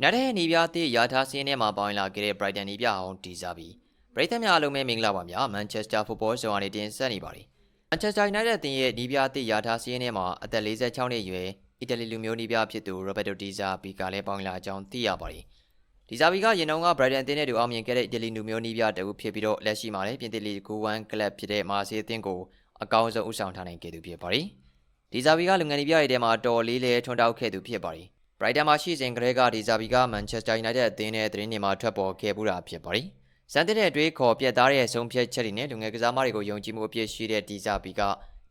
United ရဲ့နေပြသည့်ရာထားစင်းထဲမှာပေါဝင်လာခဲ့တဲ့ Brighton နေပြအောင်တီစားပြီးပရိသတ်များအားလုံးပဲမင်္ဂလာပါများ Manchester Football ဆောင်ကနေတင်ဆက်နေပါတယ်။ Manchester United အသင်းရဲ့နေပြသည့်ရာထားစင်းထဲမှာအသက်46နှစ်အရွယ်အီတလီလူမျိုးနေပြဖြစ်သူ Roberto Di Zerbi ကလည်းပေါဝင်လာကြောင်းသိရပါတယ်။ Di Zerbi ကရင်တုန်းက Brighton အသင်းနဲ့တူအောင်မြင်ခဲ့တဲ့အီတလီလူမျိုးနေပြတအုပ်ဖြစ်ပြီးတော့လက်ရှိမှာလည်းပြင်သစ်လီဂ်1ကလပ်ဖြစ်တဲ့မာဆေးအသင်းကိုအကောင်းဆုံးဦးဆောင်ထားနိုင်ခဲ့သူဖြစ်ပါတယ်။ဒီဇာဘီကလူငယ်နေပြရဲ့ထဲမှာတော်လေးလဲထွန်းတောက်ခဲ့သူဖြစ်ပါတယ်။ Brighton မှာရှိစဉ်ကတည်းကဒီဇာဘီက Manchester United အသင်းနဲ့သတင်းတွေမှာထွက်ပေါ်ခဲ့မှုတာဖြစ်ပါတယ်။စံတဲ့တဲ့အတွေးခေါ်ပြတ်သားတဲ့ဆုံးဖြတ်ချက်တွေနဲ့လူငယ်ကစားမတွေကိုယုံကြည်မှုအပြည့်ရှိတဲ့ဒီဇာဘီက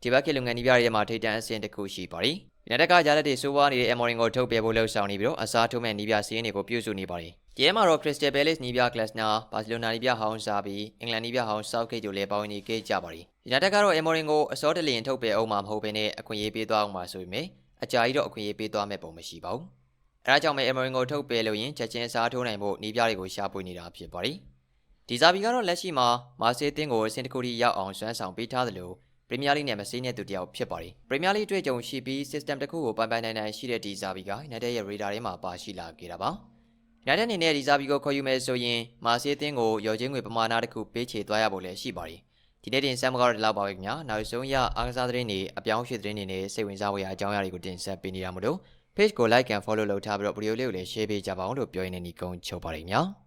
ဒီဘက်ကလူငယ်နေပြရဲ့ထဲမှာထိတ်တန့်အဆင့်တစ်ခုရှိပါတယ်။ United ကကြားလက်တွေစိုးဝါးနေတဲ့ Emorin ကိုထုတ်ပယ်ဖို့လှုံ့ဆော်နေပြီးတော့အစားထိုးမဲ့နေပြစီးရင်တွေကိုပြုစုနေပါတယ်။ဒီထဲမှာတော့ Crystal Palace နေပြ Glasner, Barcelona နေပြဟောင်းစာဘီအင်္ဂလန်နေပြဟောင်း Southgate တို့လည်းပါဝင်နေခဲ့ကြပါတယ်။ United ကတော့ Emorin ကိုအစောတလျင်ထုတ်ပယ်အောင်မှာမဟုတ်ဘဲနဲ့အခွင့်အရေးပေးသွားအောင်မှာဆိုပေမဲ့ အကြာကြီးတော့အခွင့်အရေးပေးသွားမဲ့ပုံမရှိပါဘူး။အဲဒါကြောင့်ပဲ Emorin ကိုထုတ်ပယ်လို့ရင်ချက်ချင်းအစားထိုးနိုင်ဖို့နေပြတွေကိုရှာဖွေနေတာဖြစ်ပါတယ်။ဒီဇာဘီကတော့လက်ရှိမှာမာဆေးအသင်းကိုအဆင့်တစ်ခုထိရောက်အောင်စွမ်းဆောင်ပေးထားသလိုပရီးမီးယားလိနဲ့မဆေးတဲ့သူတစ်ယောက်ဖြစ်ပါတယ်။ပရီးမီးယားလိတွေ့ကြုံရှိပြီး system တစ်ခုကိုပိုင်ပိုင်နိုင်နိုင်ရှိတဲ့ဒီဇာဘီက United ရဲ့ radar ထဲမှာပါရှိလာခဲ့တာပါ။ United အနေနဲ့ဒီဇာဘီကိုခေါ်ယူမယ်ဆိုရင်မာဆေးအသင်းကိုရော်ချင်းငွေပမာဏတစ်ခုပေးချေသွားရဖို့လည်းရှိပါတယ်။ ဒီနေ့တင်ဆက်မကောတော့ဒီလောက်ပါပဲခင်ဗျာနောက်ဆုံးရအားကစားသတင်းတွေအပြောင်းအရွှေ့သတင်းတွေနဲ့စိတ်ဝင်စားဖွယ်အကြောင်းအရာတွေကိုတင်ဆက်ပေးနေတာမို့လို့ page ကို like and follow လုပ်ထားပြီးတော့ဗီဒီယိုလေးကိုလည်း share ပေးကြပါအောင်လို့ပြောရင်းနဲ့ညီကုန်းချုပ်ပါတယ်ခင်ဗျာ။